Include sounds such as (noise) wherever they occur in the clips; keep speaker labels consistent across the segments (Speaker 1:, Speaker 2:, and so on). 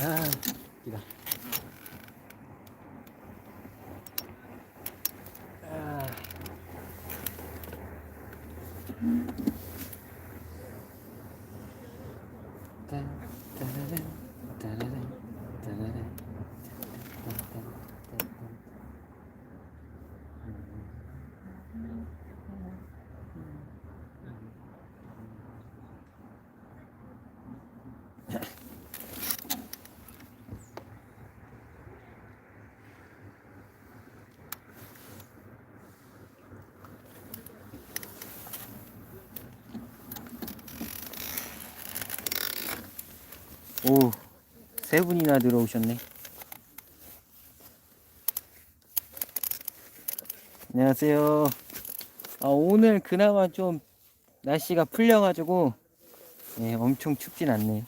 Speaker 1: 아, 기다. 세 분이나 들어오셨네. 안녕하세요. 아, 오늘 그나마 좀 날씨가 풀려가지고, 예, 엄청 춥진 않네요.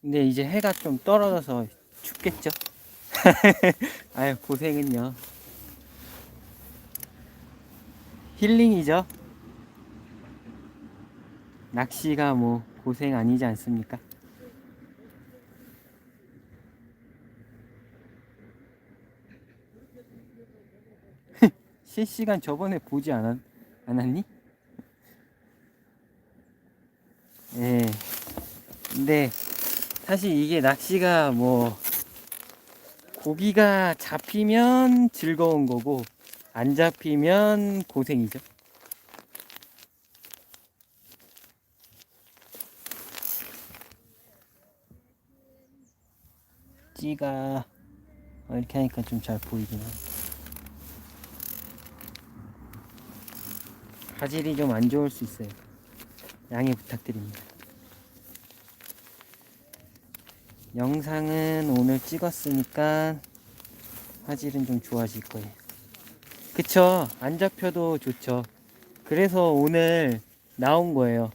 Speaker 1: 근데 이제 해가 좀 떨어져서 춥겠죠? (laughs) 아유, 고생은요. 힐링이죠. 낚시가 뭐 고생 아니지 않습니까? (laughs) 실시간 저번에 보지 않았, 않았니? 예. 근데 사실 이게 낚시가 뭐 고기가 잡히면 즐거운 거고 안 잡히면 고생이죠. 찌가 어, 이렇게 하니까 좀 잘 보이긴 하네. 화질이 좀 안 좋을 수 있어요. 양해 부탁드립니다. 영상은 오늘 찍었으니까 화질은 좀 좋아질 거예요. 그쵸. 안 잡혀도 좋죠. 그래서 오늘 나온 거예요.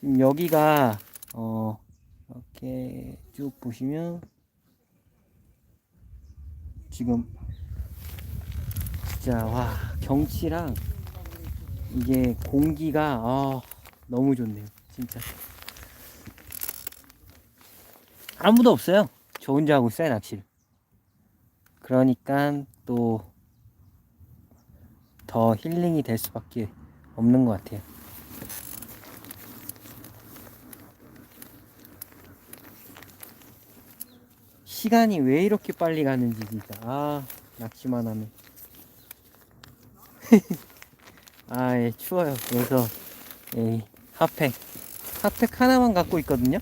Speaker 1: 지금 여기가, 어, 이렇게 쭉 보시면, 지금, 진짜, 와, 경치랑, 이게 공기가, 아, 너무 좋네요. 진짜. 아무도 없어요. 저 혼자 하고 있어요, 낚시를. 그러니까 또 더 힐링이 될 수밖에 없는 것 같아요. 시간이 왜 이렇게 빨리 가는지 진짜. 아 낚시만 하면. (laughs) 아 예 추워요. 그래서 예, 핫팩. 핫팩 하나만 갖고 있거든요.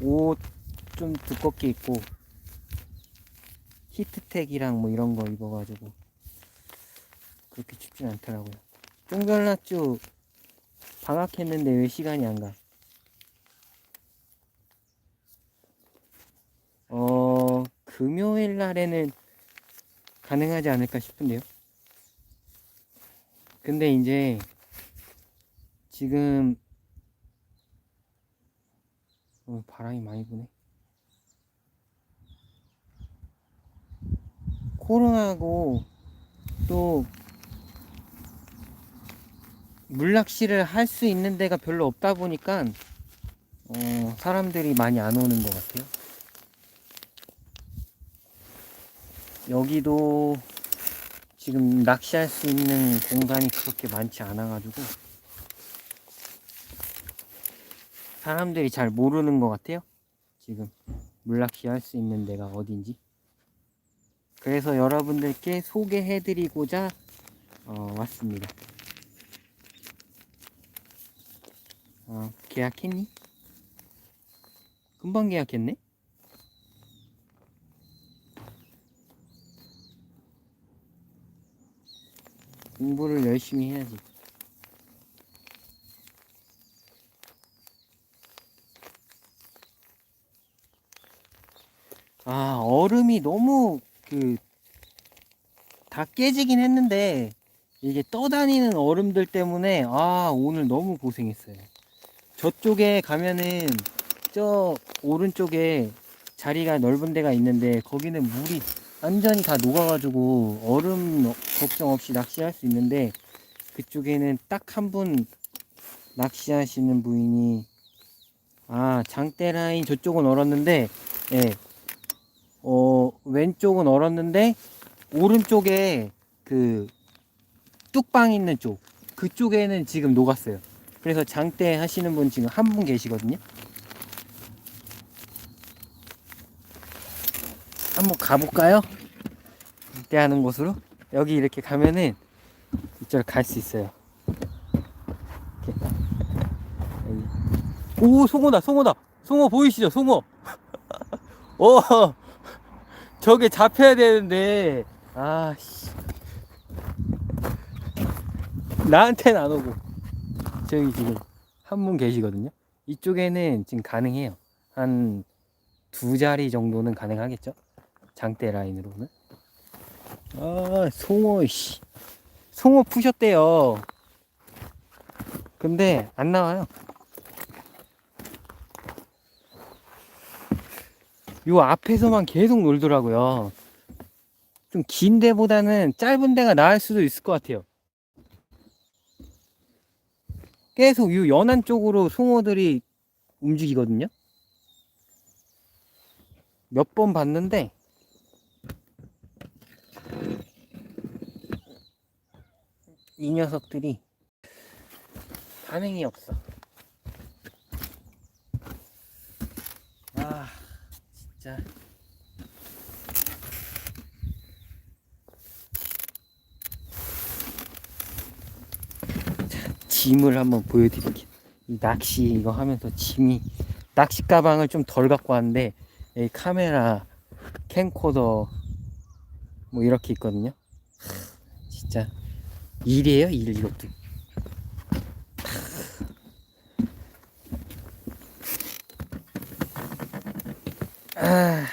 Speaker 1: 옷 좀 두껍게 입고 히트텍이랑 뭐 이런 거 입어가지고 그렇게 춥진 않더라고요. 쫑별라쭈 방학했는데 왜 시간이 안 가? 어, 금요일 날에는 가능하지 않을까 싶은데요. 근데 이제 지금 어, 바람이 많이 부네. 코로나고 또 물낚시를 할 수 있는 데가 별로 없다 보니까 어, 사람들이 많이 안 오는 것 같아요. 여기도 지금 낚시할 수 있는 공간이 그렇게 많지 않아가지고 사람들이 잘 모르는 것 같아요. 지금 물낚시 할 수 있는 데가 어딘지. 그래서 여러분들께 소개해드리고자 어, 왔습니다. 어, 계약했니? 금방 계약했네? 공부를 열심히 해야지. 아, 얼음이 너무 그 다 깨지긴 했는데 이게 떠다니는 얼음들 때문에 아 오늘 너무 고생했어요. 저쪽에 가면은 저 오른쪽에 자리가 넓은 데가 있는데 거기는 물이 완전히 다 녹아가지고 얼음 걱정 없이 낚시할 수 있는데 그쪽에는 딱 한 분 낚시하시는 부인이 아 장대 라인 저쪽은 얼었는데 예. 어 왼쪽은 얼었는데 오른쪽에 그 뚝방 있는 쪽 그쪽에는 지금 녹았어요. 그래서 장대 하시는 분 지금 한 분 계시거든요. 한번 가볼까요? 장대 하는 곳으로? 여기 이렇게 가면은 이쪽 갈수 있어요. 오 송어다 송어다. 송어 보이시죠? 송어 (laughs) 오 저게 잡혀야 되는데. 아씨. 나한테는 안 오고 저기 지금 한 분 계시거든요. 이쪽에는 지금 가능해요. 한 두 자리 정도는 가능하겠죠? 장대 라인으로는. 아 송어 씨. 송어 푸셨대요. 근데 안 나와요. 요 앞에서만 계속 놀더라고요. 좀 긴 데보다는 짧은 데가 나을 수도 있을 것 같아요. 계속 요 연안 쪽으로 송어들이 움직이거든요. 몇 번 봤는데 이 녀석들이 반응이 없어. 아, 진짜. 짐을 한번 보여드릴게요. 이 낚시 이거 하면서 짐이 낚시 가방을 좀 덜 갖고 왔는데 이 카메라, 캠코더 뭐 이렇게 있거든요. 하, 진짜 일이에요, 일 이것도. 아,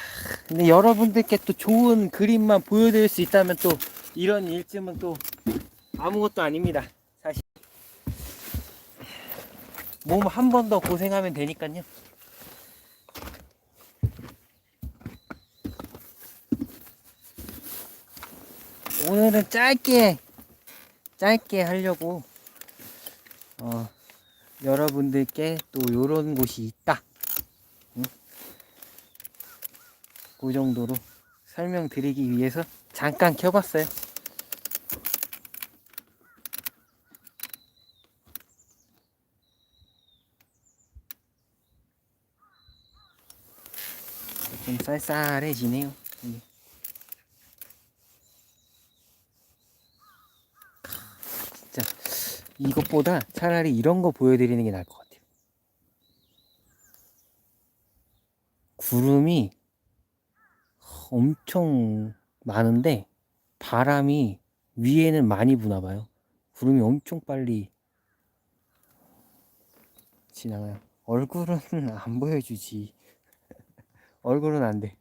Speaker 1: 근데 여러분들께 또 좋은 그림만 보여드릴 수 있다면 또 이런 일쯤은 또 아무것도 아닙니다. 사실 몸 한 번 더 고생하면 되니까요. 오늘은 짧게 짧게 하려고 어, 여러분들께 또 이런 곳이 있다. 그 정도로 설명드리기 위해서 잠깐 켜봤어요. 좀 쌀쌀해지네요. 진짜 이것보다 차라리 이런 거 보여드리는 게 나을 것 같아요. 구름이 엄청 많은데 바람이 위에는 많이 부나 봐요. 구름이 엄청 빨리 지나가요. 얼굴은 (laughs) 안 보여주지. 얼굴은 안 돼.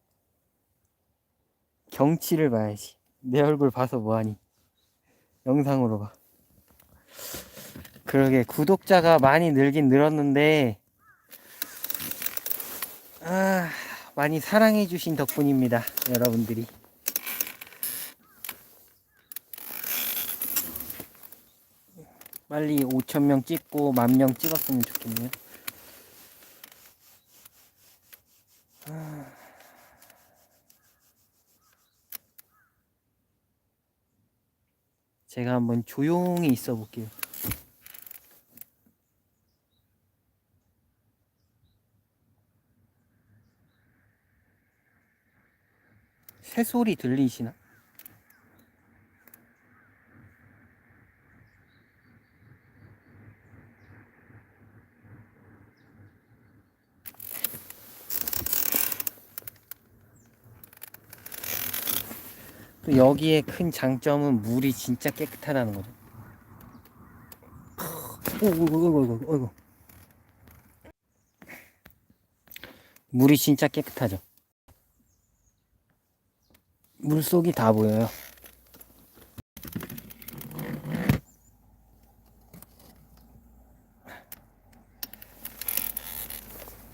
Speaker 1: 경치를 봐야지. 내 얼굴 봐서 뭐하니? 영상으로 봐. 그러게 구독자가 많이 늘긴 늘었는데 아 많이 사랑해 주신 덕분입니다 여러분들이 빨리 5천명 찍고 만명 찍었으면 좋겠네요 제가 한번 조용히 있어 볼게요 새소리 들리시나? 또 여기에 큰 장점은 물이 진짜 깨끗하다는 거죠. 어이구, 어이구, 어이구. 물이 진짜 깨끗하죠. 물속이 다 보여요.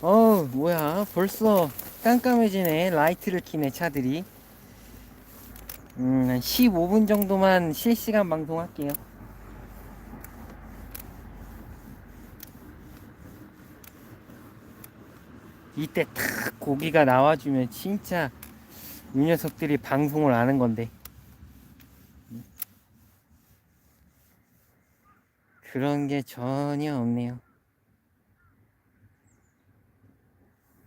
Speaker 1: 어 뭐야 벌써 깜깜해지네 라이트를 켜네 차들이 음 한 15분 정도만 실시간 방송할게요. 이때 탁 고기가 나와주면 진짜 이 녀석들이 방송을 아는 건데. 그런 게 전혀 없네요.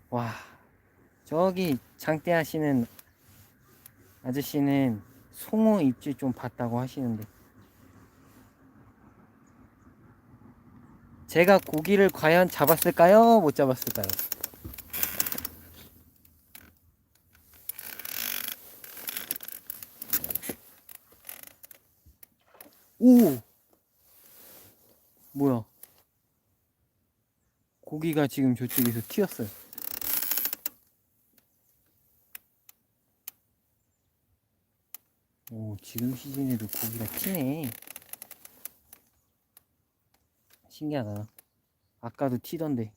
Speaker 1: 와, 저기 장대 하시는 아저씨는 송어 입질 좀 봤다고 하시는데. 제가 고기를 과연 잡았을까요? 못 잡았을까요? 오! 뭐야? 고기가 지금 저쪽에서 튀었어요. 오, 지금 시즌에도 고기가 튀네. 신기하다. 아까도 튀던데.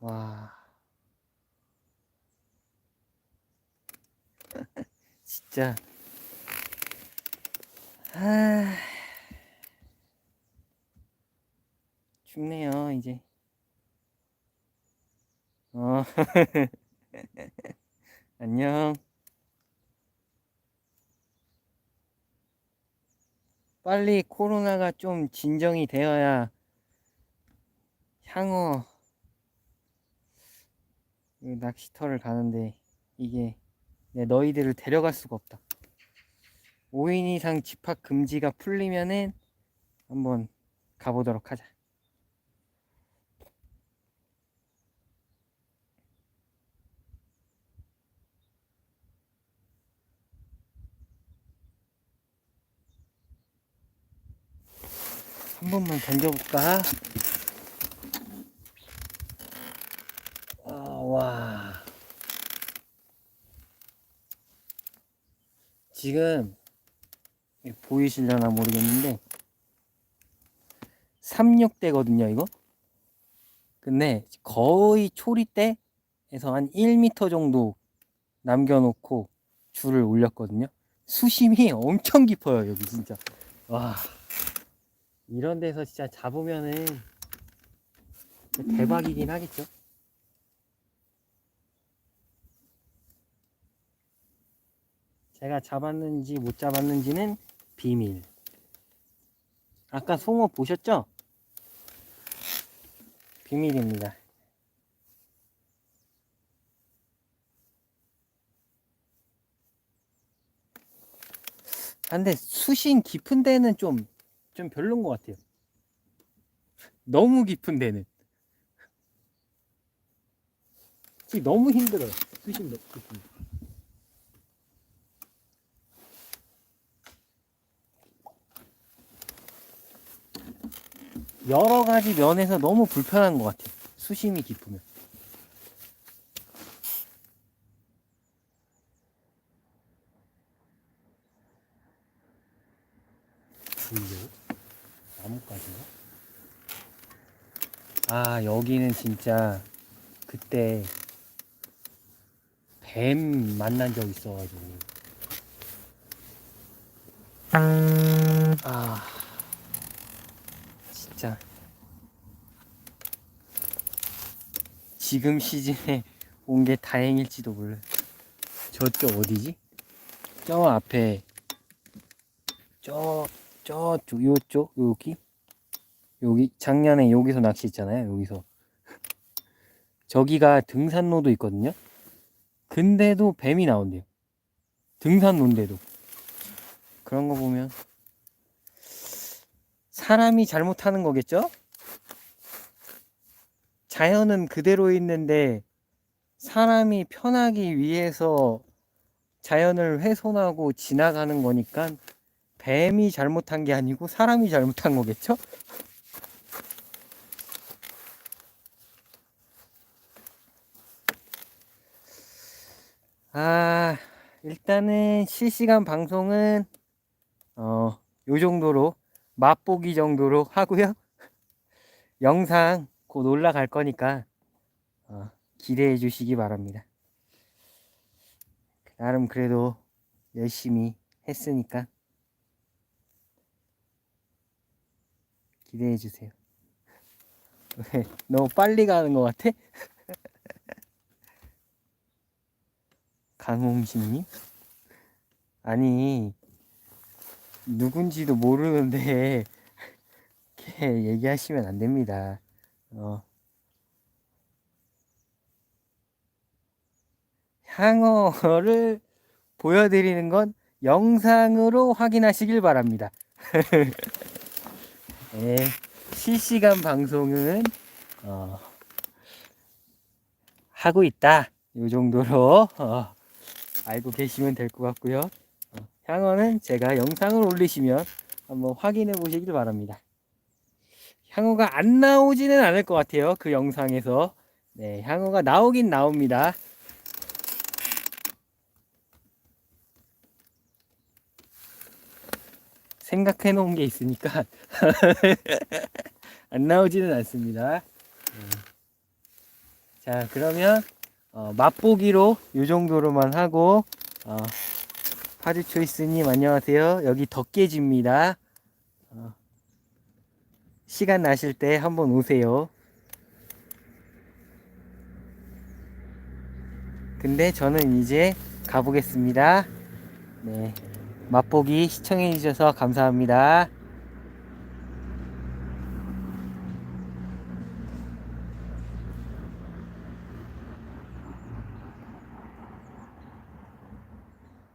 Speaker 1: 와. (laughs) 진짜. 아. 춥네요, 이제. 어. (laughs) 안녕. 빨리 코로나가 좀 진정이 되어야 향후 이 낚시터를 가는데 이게 내 너희들을 데려갈 수가 없다. 5인 이상 집합 금지가 풀리면은 한번 가보도록 하자. 한 번만 던져볼까? 아, 와. 지금 보이실려나 모르겠는데 36대거든요 이거 근데 거의 초리대에서 한 1m 정도 남겨놓고 줄을 올렸거든요 수심이 엄청 깊어요 여기 진짜 와 이런 데서 진짜 잡으면은 대박이긴 하겠죠 제가 잡았는지 못 잡았는지는 비밀. 아까 송어 보셨죠? 비밀입니다. 아, 근데 수심 깊은 데는 좀, 좀 별론 것 같아요. 너무 깊은 데는. 너무 힘들어요. 수심 데. 여러 가지 면에서 너무 불편한 것 같아요. 수심이 깊으면. 불로 나뭇가지가? 아 여기는 진짜 그때 뱀 만난 적 있어가지고 아 진짜 지금 시즌에 온 게 다행일지도 몰라. 저쪽 어디지? 저 앞에 저 저쪽 요쪽 여기 여기 작년에 여기서 낚시했잖아요. 여기서 저기가 등산로도 있거든요. 근데도 뱀이 나온대요. 등산로인데도 그런 거 보면 사람이 잘못하는 거겠죠? 자연은 그대로 있는데 사람이 편하기 위해서 자연을 훼손하고 지나가는 거니까 뱀이 잘못한 게 아니고 사람이 잘못한 거겠죠? 아, 일단은 실시간 방송은 어, 요 정도로 맛보기 정도로 하고요. (laughs) 영상 곧 올라갈 거니까 어, 기대해 주시기 바랍니다. 나름 그래도 열심히 했으니까 기대해 주세요. (laughs) 왜 너무 빨리 가는 것 같아? (laughs) 강홍식님? 아니 누군지도 모르는데 (laughs) 이렇게 얘기하시면 안 됩니다. 어. 향어를 보여드리는 건 영상으로 확인하시길 바랍니다. (laughs) 네, 실시간 방송은 어, 하고 있다. 이 정도로 어, 알고 계시면 될 것 같고요. 어, 향어는 제가 영상을 올리시면 한번 확인해 보시길 바랍니다. 향어가 안 나오지는 않을 것 같아요. 그 영상에서. 네, 향어가 나오긴 나옵니다. 생각해 놓은 게 있으니까 (laughs) 안 나오지는 않습니다. 네. 자, 그러면 어, 맛보기로 이 정도로만 하고 어, 파주 초이스님 안녕하세요. 여기 덕계지입니다. 어, 시간 나실 때 한번 오세요. 근데 저는 이제 가보겠습니다. 네. 맛보기 시청해 주셔서 감사합니다.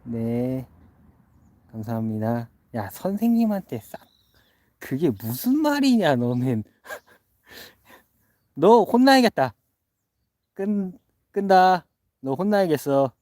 Speaker 1: 네. 감사합니다. 야, 선생님한테 싹 그게 무슨 말이냐, 너는. (laughs) 너 혼나야겠다. 끈, 끈다. 너 혼나야겠어.